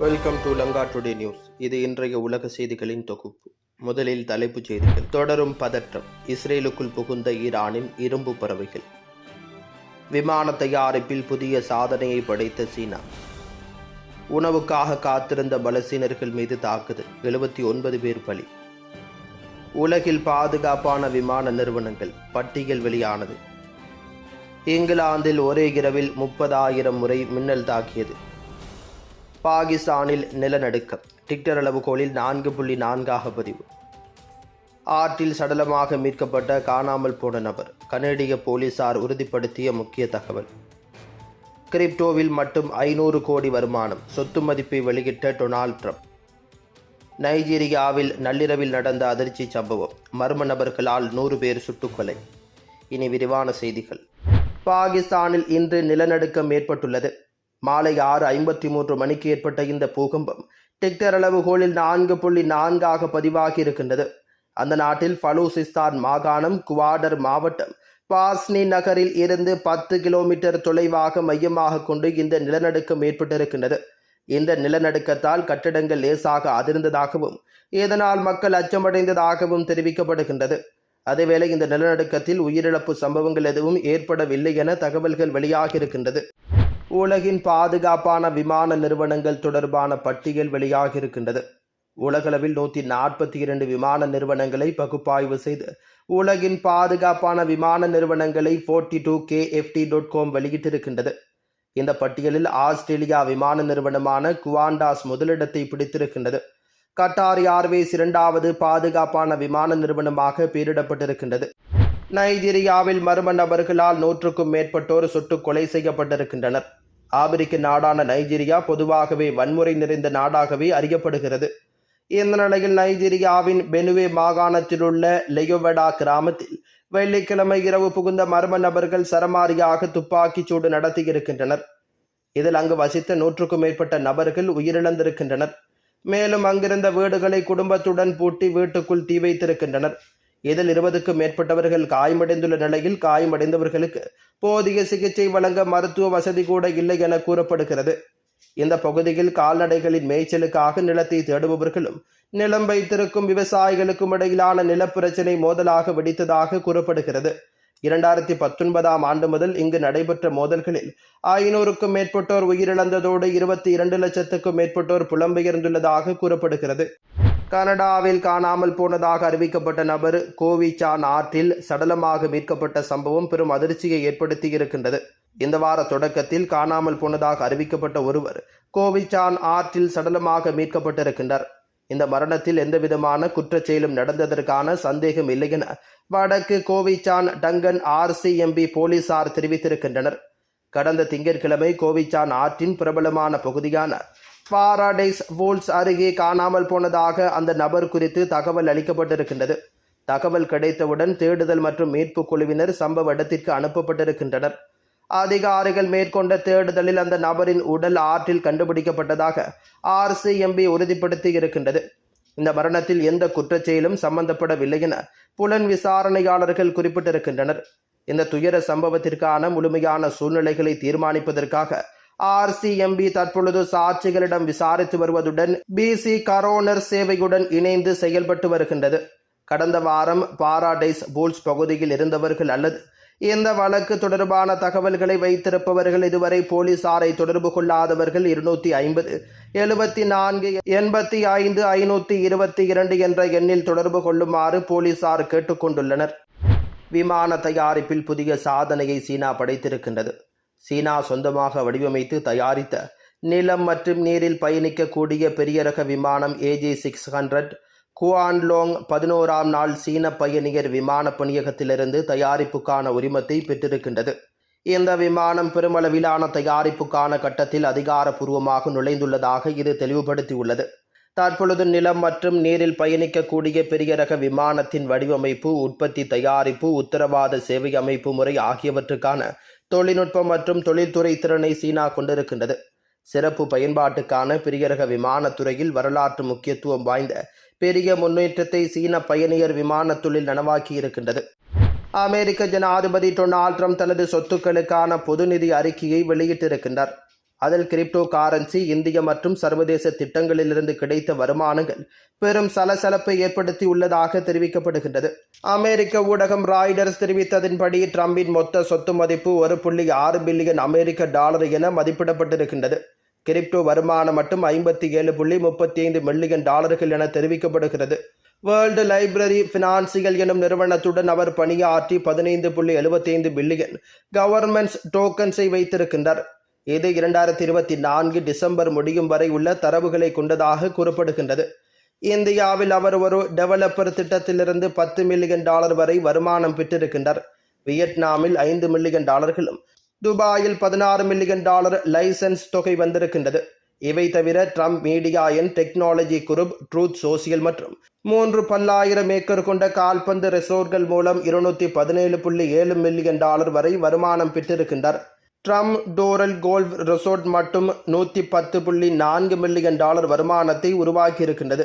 Welcome to Lanka today news இது இன்றைய உலக செய்திகளின் தொகுப்பு. முதலில் தலைப்புச் செய்திகள். தொடரும் பதற்றம். இஸ்ரேலுக்குள் புகுந்த ஈரானின் இரும்பு பறவைகள். விமான தயாரிப்பில் புதிய சாதனையை படைத்த சீனா. உணவுக்காக காத்திருந்த பலசீனர்கள் மீது தாக்குதல். எழுபத்தி ஒன்பது பேர் பலி. உலகில் பாதுகாப்பான விமான நிறுவனங்கள். பட்டியல் வெளியானது. இங்கிலாந்தில் ஒரே இரவில் முப்பதாயிரம் முறை மின்னல் தாக்கியது. பாகிஸ்தானில் நிலநடுக்கம். டிக்டர் அளவுகோலில் நான்கு புள்ளி நான்காக பதிவு. ஆற்றில் சடலமாக மீட்கப்பட்ட காணாமல் போன நபர் கனேடிய போலீசார் உறுதிப்படுத்திய முக்கிய தகவல். கிரிப்டோவில் மட்டும் ஐநூறு கோடி வருமானம் சொத்து மதிப்பை வெளியிட்ட டொனால்ட் ட்ரம்ப். நைஜீரியாவில் நள்ளிரவில் நடந்த அதிர்ச்சி சம்பவம் மர்ம நபர்களால் நூறு பேர் சுட்டுக்கொலை. இனி விரிவான செய்திகள். பாகிஸ்தானில் இன்று நிலநடுக்கம் ஏற்பட்டுள்ளது. மாலை ஆறு ஐம்பத்தி மூன்று மணிக்கு ஏற்பட்ட இந்த பூகம்பம் டிக்டர் அளவுகோலில் நான்கு புள்ளி நான்காக பதிவாகி இருக்கின்றது அந்த நாட்டில் பலூசிஸ்தான் மாகாணம் குவாடர் மாவட்டம் பாஸ்னி நகரில் இருந்து பத்து கிலோமீட்டர் தொலைவாக மையமாக கொண்டு இந்த நிலநடுக்கம் ஏற்பட்டிருக்கின்றது. இந்த நிலநடுக்கத்தால் கட்டடங்கள் லேசாக அதிர்ந்ததாகவும் இதனால் மக்கள் அச்சமடைந்ததாகவும் தெரிவிக்கப்படுகின்றது. அதேவேளை இந்த நிலநடுக்கத்தில் உயிரிழப்பு சம்பவங்கள் எதுவும் ஏற்படவில்லை என தகவல்கள் வெளியாகியிருக்கின்றது. உலகின் பாதுகாப்பான விமான நிறுவனங்கள் தொடர்பான பட்டியல் வெளியாகியிருக்கின்றது. உலகளவில் நூற்றி நாற்பத்தி இரண்டு விமான நிறுவனங்களை பகுப்பாய்வு செய்து உலகின் பாதுகாப்பான விமான நிறுவனங்களை forty two K F T dot com வெளியிட்டிருக்கின்றது. இந்த பட்டியலில் ஆஸ்திரேலியா விமான நிறுவனமான குவாண்டாஸ் முதலிடத்தை பிடித்திருக்கின்றது. கட்டார் ஏர்வேஸ் இரண்டாவது பாதுகாப்பான விமான நிறுவனமாக பெயரிடப்பட்டிருக்கின்றது. நைஜீரியாவில் மர்ம நபர்களால் நூற்றுக்கும் மேற்பட்டோர் சுட்டுக் கொலை செய்யப்பட்டிருக்கின்றனர். ஆப்பிரிக்க நாடான நைஜீரியா பொதுவாகவே வன்முறை நிறைந்த நாடாகவே அறியப்படுகிறது. இந்த நிலையில் நைஜீரியாவின் பெனுவே மாகாணத்திலுள்ள லெயோவெடா கிராமத்தில் வெள்ளிக்கிழமை இரவு புகுந்த மர்ம நபர்கள் சரமாரியாக துப்பாக்கிச் சூடு நடத்தியிருக்கின்றனர். இதில் அங்கு வசித்த நூற்றுக்கும் மேற்பட்ட நபர்கள் உயிரிழந்திருக்கின்றனர். மேலும் அங்கிருந்த வீடுகளை குடும்பத்துடன் பூட்டி வீட்டுக்குள் தீ வைத்திருக்கின்றனர். இதில் இருபதுக்கும் மேற்பட்டவர்கள் காயமடைந்துள்ள நிலையில் காயமடைந்தவர்களுக்கு போதிய சிகிச்சை வழங்க மருத்துவ வசதி கூட இல்லை என கூறப்படுகிறது. இந்த பகுதியில் கால்நடைகளின் மேய்ச்சலுக்காக நிலத்தை தேடுபவர்களும் நிலம் வைத்திருக்கும் விவசாயிகளுக்கும் இடையிலான நிலப்பிரச்சினை மோதலாக வெடித்ததாக கூறப்படுகிறது. இரண்டாயிரத்தி பத்தொன்பதாம் ஆண்டு முதல் இங்கு நடைபெற்ற மோதல்களில் ஐநூறுக்கும் மேற்பட்டோர் உயிரிழந்ததோடு இருபத்தி இரண்டு லட்சத்துக்கும் மேற்பட்டோர் புலம்பெயர்ந்துள்ளதாக கூறப்படுகிறது. கனடாவில் காணாமல் போனதாக அறிவிக்கப்பட்ட நபர் கோவிச்சான் ஆற்றில் சடலமாக மீட்கப்பட்ட சம்பவம் பெரும் அதிர்ச்சியை ஏற்படுத்தியிருக்கின்றது இந்த வார தொடக்கத்தில் காணாமல் போனதாக அறிவிக்கப்பட்ட ஒருவர் கோவிச்சான் ஆற்றில் சடலமாக மீட்கப்பட்டிருக்கின்றார். இந்த மரணத்தில் எந்தவிதமான குற்றச்செயலும் நடந்ததற்கான சந்தேகம் இல்லை என வடக்கு கோவிச்சான் டங்கன் ஆர்சிஎம்பி போலீசார் தெரிவித்திருக்கின்றனர். கடந்த திங்கட்கிழமை கோவிச்சான் ஆற்றின் பிரபலமான பகுதியான பாராடைஸ் வோல்ஸ் அருகே காணாமல் போனதாக அந்த நபர் குறித்து தகவல் அளிக்கப்பட்டிருக்கின்றது. தகவல் கிடைத்தவுடன் தேடுதல் மற்றும் மீட்பு குழுவினர் சம்பவ இடத்திற்கு அனுப்பப்பட்டிருக்கின்றனர். அதிகாரிகள் மேற்கொண்ட தேடுதலில் அந்த நபரின் உடல் ஆற்றில் கண்டுபிடிக்கப்பட்டதாக ஆர்சிஎம்பி உறுதிப்படுத்தி இருக்கின்றது. இந்த மரணத்தில் எந்த குற்றச்செயலும் சம்பந்தப்படவில்லை என புலன் விசாரணையாளர்கள் குறிப்பிட்டிருக்கின்றனர். இந்த துயர சம்பவத்திற்கான முழுமையான சூழ்நிலைகளை தீர்மானிப்பதற்காக ஆர்சிஎம்பி தற்பொழுது சாட்சிகளிடம் விசாரித்து வருவதுடன் பிசி கரோனர் சேவையுடன் இணைந்து செயல்பட்டு வருகின்றது. கடந்த வாரம் பாராடைஸ் பூல்ஸ் பகுதியில் இருந்தவர்கள் அல்லது இந்த வழக்கு தொடர்பான தகவல்களை வைத்திருப்பவர்கள் இதுவரை போலீசாரை தொடர்பு கொள்ளாதவர்கள் இருநூத்தி ஐம்பது எழுபத்தி நான்கு எண்பத்தி ஐந்து ஐநூத்தி இருபத்தி இரண்டு என்ற எண்ணில் தொடர்பு கொள்ளுமாறு போலீசார் கேட்டுக்கொண்டுள்ளனர். விமான தயாரிப்பில் புதிய சாதனையை சீனா படைத்திருக்கின்றது. சீனா சொந்தமாக வடிவமைத்து தயாரித்த நிலம் மற்றும் நீரில் பயணிக்கக்கூடிய பெரிய ரக விமானம் ஏஜே சிக்ஸ் ஹண்ட்ரட் குவான்லோங் பதினோராம் நாள் சீன பயணியர் விமான பணியகத்திலிருந்து தயாரிப்புக்கான உரிமத்தை பெற்றிருக்கின்றது. இந்த விமானம் பெருமளவிலான தயாரிப்புக்கான கட்டத்தில் அதிகாரப்பூர்வமாக நுழைந்துள்ளதாக இது தெளிவுபடுத்தியுள்ளது. தற்பொழுது நிலம் மற்றும் நீரில் பயணிக்கக்கூடிய பெரிய ரக விமானத்தின் வடிவமைப்பு உற்பத்தி தயாரிப்பு உத்தரவாத சேவை அமைப்பு முறை ஆகியவற்றுக்கான தொழில்நுட்பம் மற்றும் தொழில்துறை திறனை சீனா கொண்டிருக்கின்றது. சிறப்பு பயன்பாட்டுக்கான பெரியரக விமானத்துறையில் வரலாற்று முக்கியத்துவம் வாய்ந்த பெரிய முன்னேற்றத்தை சீன பயணியர் விமான தொழில் நனவாக்கி இருக்கின்றது அமெரிக்க ஜனாதிபதி டொனால்ட் ட்ரம்ப் தனது சொத்துக்களுக்கான பொது நிதி அறிக்கையை வெளியிட்டிருக்கின்றார். அதில் கிரிப்டோ காரன்சி இந்திய மற்றும் சர்வதேச திட்டங்களிலிருந்து கிடைத்த வருமானங்கள் பெரும் சலசலப்பை ஏற்படுத்தியுள்ளதாக தெரிவிக்கப்படுகின்றது. அமெரிக்க ஊடகம் ராய்டர்ஸ் தெரிவித்ததன்படி ட்ரம்பின் மொத்த சொத்து மதிப்பு ஒரு புள்ளி ஆறு பில்லியன் அமெரிக்க டாலர் என மதிப்பிடப்பட்டிருக்கின்றது. கிரிப்டோ வருமானம் மட்டும் ஐம்பத்தி ஏழு புள்ளி முப்பத்தி ஐந்து மில்லியன் டாலர்கள் என தெரிவிக்கப்படுகிறது. வேர்ல்டு லைப்ரரி பினான்சியல் எனும் நிறுவனத்துடன் அவர் பணியாற்றி பதினைந்து புள்ளி எழுபத்தைந்து பில்லியன் கவர்மெண்ட்ஸ் டோக்கன்ஸை வைத்திருக்கின்றார். இது இரண்டாயிரத்தி இருபத்தி நான்கு டிசம்பர் முடியும் வரை உள்ள தரவுகளை கொண்டதாக கூறப்படுகின்றது. இந்தியாவில் அவர் ஒரு டெவலப்பர் திட்டத்திலிருந்து பத்து மில்லியன் டாலர் வரை வருமானம் பெற்றிருக்கின்றார். வியட்நாமில் ஐந்து மில்லியன் டாலர்களும் துபாயில் பதினாறு மில்லியன் டாலர் லைசன்ஸ் தொகை வந்திருக்கின்றது. இவை தவிர Trump media and technology group truth social மற்றும் மூன்று பல்லாயிரம் ஏக்கர் கொண்ட கால்பந்து ரெசோர்ட்கள் மூலம் இருநூற்றி பதினேழு புள்ளி ஏழு மில்லியன் டாலர் வரை வருமானம் பெற்றிருக்கின்றார். ட்ரம் டோரல் கோல்ஃப் ரெசோர்ட் மட்டும் நூற்றி பத்து புள்ளி நான்கு மில்லியன் டாலர் வருமானத்தை உருவாக்கியிருக்கின்றது.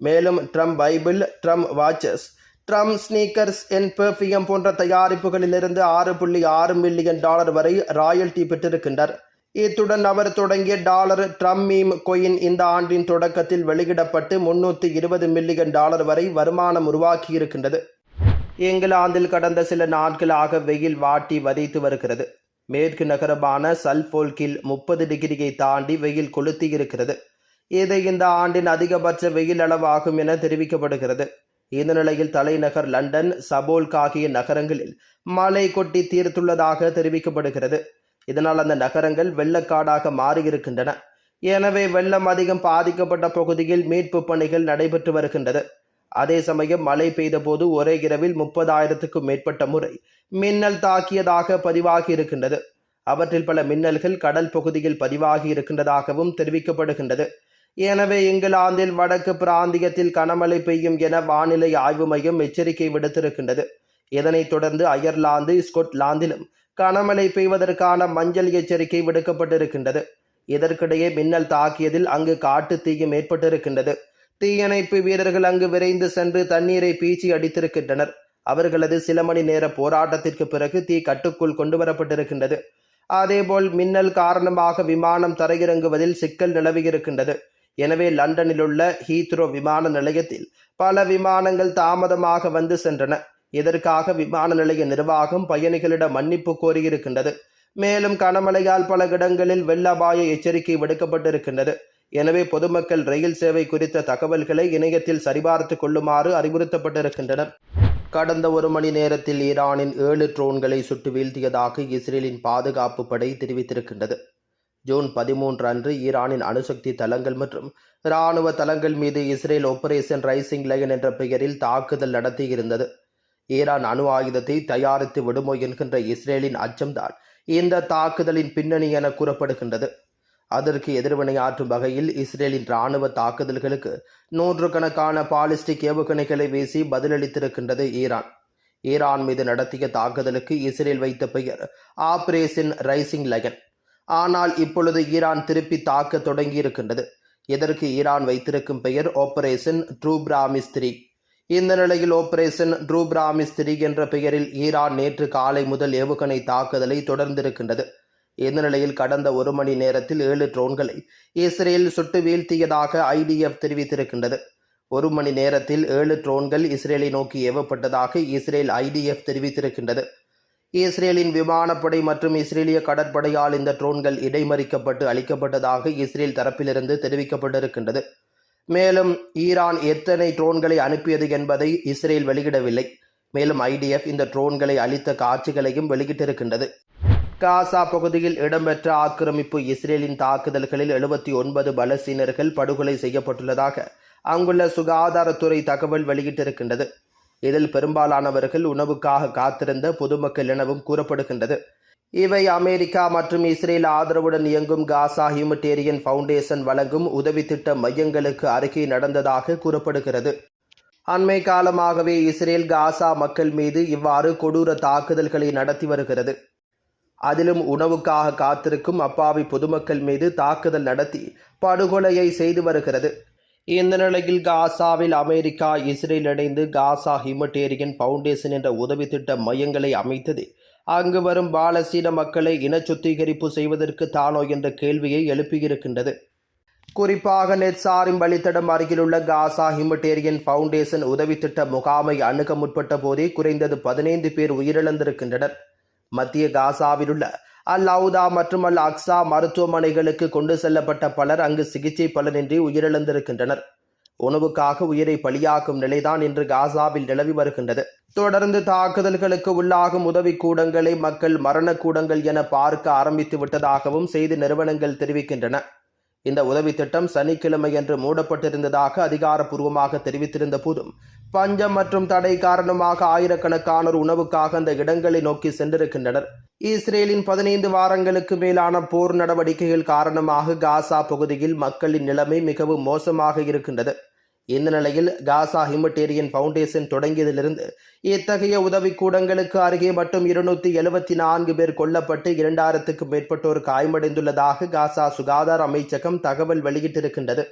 மேலும் Trump Bible Trump watches Trump sneakers and perfume போன்ற தயாரிப்புகளிலிருந்து ஆறு புள்ளி ஆறு மில்லியன் டாலர் வரை ராயல்டி பெற்றிருக்கின்றார். இத்துடன் அவர் தொடங்கிய டாலர் ட்ரம் மீம் கொயின் இந்த ஆண்டின் தொடக்கத்தில் வெளியிடப்பட்டு முன்னூற்றி இருபது மில்லியன் டாலர் வரை வருமானம் உருவாக்கியிருக்கின்றது. இங்கிலாந்தில் கடந்த சில நாட்களாக வெயில் வாட்டி வதைத்து வருகிறது. மேற்கு நகரமான சல்போல்கில் முப்பது டிகிரியை தாண்டி வெயில் கொளுத்தி இருக்கிறது இது இந்த ஆண்டின் அதிகபட்ச வெயில் அளவாகும் என தெரிவிக்கப்படுகிறது. இந்த நிலையில் தலைநகர் லண்டன் சபோல்க் ஆகிய நகரங்களில் மழை கொட்டி தீர்த்துள்ளதாக தெரிவிக்கப்படுகிறது. இதனால் அந்த நகரங்கள் வெள்ளக்காடாக மாறியிருக்கின்றன. எனவே வெள்ளம் அதிகம் பாதிக்கப்பட்ட பகுதியில் மீட்பு பணிகள் நடைபெற்று வருகின்றது. அதே சமயம் மழை பெய்தபோது ஒரே இரவில் முப்பதாயிரத்துக்கும் மேற்பட்ட முறை மின்னல் தாக்கியதாக பதிவாகி இருக்கின்றது. அவற்றில் பல மின்னல்கள் கடல் பகுதியில் பதிவாகி இருக்கின்றதாகவும் தெரிவிக்கப்படுகின்றது. எனவே இங்கிலாந்தில் வடக்கு பிராந்தியத்தில் கனமழை பெய்யும் என வானிலை ஆய்வு மையம் எச்சரிக்கை விடுத்திருக்கின்றது. இதனைத் தொடர்ந்து அயர்லாந்து ஸ்கொட்லாந்திலும் கனமழை பெய்வதற்கான மஞ்சள் எச்சரிக்கை விடுக்கப்பட்டிருக்கின்றது. இதற்கிடையே மின்னல் தாக்கியதில் அங்கு காட்டு தீயும் ஏற்பட்டிருக்கின்றது. தீயணைப்பு வீரர்கள் அங்கு விரைந்து சென்று தண்ணீரை பீச்சி அடித்திருக்கின்றனர். அவர்களது சில மணி நேர போராட்டத்திற்கு பிறகு தீ கட்டுக்குள் கொண்டு வரப்பட்டிருக்கின்றது அதேபோல் மின்னல் காரணமாக விமானம் தரையிறங்குவதில் சிக்கல் நிலவியிருக்கின்றது. எனவே லண்டனில் உள்ள ஹீத்ரோ விமான நிலையத்தில் பல விமானங்கள் தாமதமாக வந்து சென்றன. இதற்காக விமான நிலைய நிர்வாகம் பயணிகளிடம் மன்னிப்பு கோரியிருக்கின்றது. மேலும் கனமழையால் பல இடங்களில் வெள்ள அபாய எச்சரிக்கை விடுக்கப்பட்டிருக்கின்றது. எனவே பொதுமக்கள் ரயில் சேவை குறித்த தகவல்களை இணையத்தில் சரிபார்த்து கொள்ளுமாறு அறிவுறுத்தப்பட்டிருக்கின்றனர். கடந்த ஒரு மணி நேரத்தில் ஈரானின் ஏழு ட்ரோன்களை சுட்டு வீழ்த்தியதாக இஸ்ரேலின் பாதுகாப்பு படை தெரிவித்திருக்கின்றது. ஜூன் பதிமூன்று அன்று ஈரானின் அணுசக்தி தளங்கள் மற்றும் இராணுவ தளங்கள் மீது இஸ்ரேல் ஆபரேஷன் ரைசிங் லயன் என்ற பெயரில் தாக்குதல் நடத்தியிருந்தது. ஈரான் அணு ஆயுதத்தை தயாரித்து விடுமோ என்கின்ற இஸ்ரேலின் அச்சம்தான் இந்த தாக்குதலின் பின்னணி என கூறப்படுகின்றது. அதற்கு எதிர்வினையாற்றும் வகையில் இஸ்ரேலின் இராணுவ தாக்குதல்களுக்கு நூற்றுக்கணக்கான பாலிஸ்டிக் ஏவுகணைகளை வீசி பதிலளித்திருக்கின்றது ஈரான். ஈரான் மீது நடத்திய தாக்குதலுக்கு இஸ்ரேல் வைத்த பெயர் ஆபரேஷன் ரைசிங் லயன். ஆனால் இப்பொழுது ஈரான் திருப்பி தாக்க தொடங்கியிருக்கின்றது. இதற்கு ஈரான் வைத்திருக்கும் பெயர் ஆபரேஷன் ட்ரூப்ராமிஸ் த்ரீ இந்த நிலையில் ஆபரேஷன் ட்ரூப்ராமிஸ் த்ரீ என்ற பெயரில் ஈரான் நேற்று காலை முதல் ஏவுகணை தாக்குதலை தொடர்ந்திருக்கின்றது. இந்த நிலையில் கடந்த ஒரு மணி நேரத்தில் ஏழு ட்ரோன்களை இஸ்ரேல் சுட்டு வீழ்த்தியதாக ஐடிஎஃப் தெரிவித்திருக்கின்றது. ஒரு மணி நேரத்தில் ஏழு ட்ரோன்கள் இஸ்ரேலை நோக்கி ஏவப்பட்டதாக இஸ்ரேல் ஐடிஎஃப் தெரிவித்திருக்கின்றது. இஸ்ரேலின் விமானப்படை மற்றும் இஸ்ரேலிய கடற்படையால் இந்த ட்ரோன்கள் இடைமறிக்கப்பட்டு அளிக்கப்பட்டதாக இஸ்ரேல் தரப்பிலிருந்து தெரிவிக்கப்பட்டிருக்கின்றது. மேலும் ஈரான் எத்தனை ட்ரோன்களை அனுப்பியது என்பதை இஸ்ரேல் வெளியிடவில்லை. மேலும் ஐடிஎஃப் இந்த ட்ரோன்களை அளித்த காட்சிகளையும் வெளியிட்டிருக்கின்றது. காசா பகுதியில் இடம்பெற்ற ஆக்கிரமிப்பு இஸ்ரேலின் தாக்குதல்களில் எழுபத்தி ஒன்பது பலஸ்தீனர்கள் படுகொலை செய்யப்பட்டுள்ளதாக அங்குள்ள சுகாதாரத்துறை தகவல் வெளியிட்டிருக்கின்றது. இதில் பெரும்பாலானவர்கள் உணவுக்காக காத்திருந்த பொதுமக்கள் எனவும் கூறப்படுகின்றது. இவை அமெரிக்கா மற்றும் இஸ்ரேல் ஆதரவுடன் இயங்கும் காசா ஹியூமட்டேரியன் ஃபவுண்டேஷன் வழங்கும் உதவி திட்ட மையங்களுக்கு அருகே நடந்ததாக கூறப்படுகிறது. அண்மை காலமாகவே இஸ்ரேல் காசா மக்கள் மீது இவ்வாறு கொடூர தாக்குதல்களை நடத்தி வருகிறது. அதிலும் உணவுக்காக காத்திருக்கும் அப்பாவி பொதுமக்கள் மீது தாக்குதல் நடத்தி படுகொலையை செய்து வருகிறது. இந்த நிலையில் காசாவில் அமெரிக்கா இஸ்ரேல் இணைந்து காசா ஹியூமட்டேரியன் ஃபவுண்டேஷன் என்ற உதவி திட்ட மையங்களை அமைத்தது. அங்கு வரும் பாலசீன மக்களை இன சுத்திகரிப்பு செய்வதற்கு தானோ என்ற கேள்வியை எழுப்பியிருக்கின்றது. குறிப்பாக நெட்சாரின் வழித்தடம் அருகிலுள்ள காசா ஹிமட்டேரியன் ஃபவுண்டேஷன் உதவி திட்ட முகாமை அணுக முற்பட்ட போதே குறைந்தது பதினைந்து பேர் உயிரிழந்திருக்கின்றனர். மத்திய காசாவிலுள்ள அல் அவுதா மற்றும் அல் அக்ஸா மருத்துவமனைகளுக்கு கொண்டு செல்லப்பட்ட பலர் அங்கு சிகிச்சை பலனின்றி உயிரிழந்திருக்கின்றனர். உணவுக்காக உயிரை பலியாக்கும் நிலைதான் இன்று காசாவில் நிலவி வருகின்றது. தொடர்ந்து தாக்குதல்களுக்கு உள்ளாகும் உதவி கூடங்களை மக்கள் மரண கூடங்கள் என பார்க்க ஆரம்பித்து விட்டதாகவும் செய்தி நிறுவனங்கள் தெரிவிக்கின்றன. இந்த உதவி திட்டம் சனிக்கிழமையன்று மூடப்பட்டிருந்ததாக அதிகாரப்பூர்வமாக தெரிவித்திருந்த போதும் பஞ்சம் மற்றும் தடை காரணமாக ஆயிரக்கணக்கானோர் உணவுக்காக அந்த இடங்களை நோக்கி சென்றிருக்கின்றனர். இஸ்ரேலின் பதினைந்து வாரங்களுக்கு மேலான போர் நடவடிக்கைகள் காரணமாக காசா பகுதியில் மக்களின் நிலைமை மிகவும் மோசமாக இருக்கின்றது. இந்த நிலையில் காசா ஹிமட்டேரியன் ஃபவுண்டேஷன் தொடங்கியதிலிருந்து இத்தகைய உதவிக்கூடங்களுக்கு அருகே மட்டும் இருநூத்தி எழுபத்தி நான்கு பேர் கொல்லப்பட்டு இரண்டாயிரத்துக்கும் மேற்பட்டோர் காயமடைந்துள்ளதாக காசா சுகாதார அமைச்சகம் தகவல் வெளியிட்டிருக்கின்றது.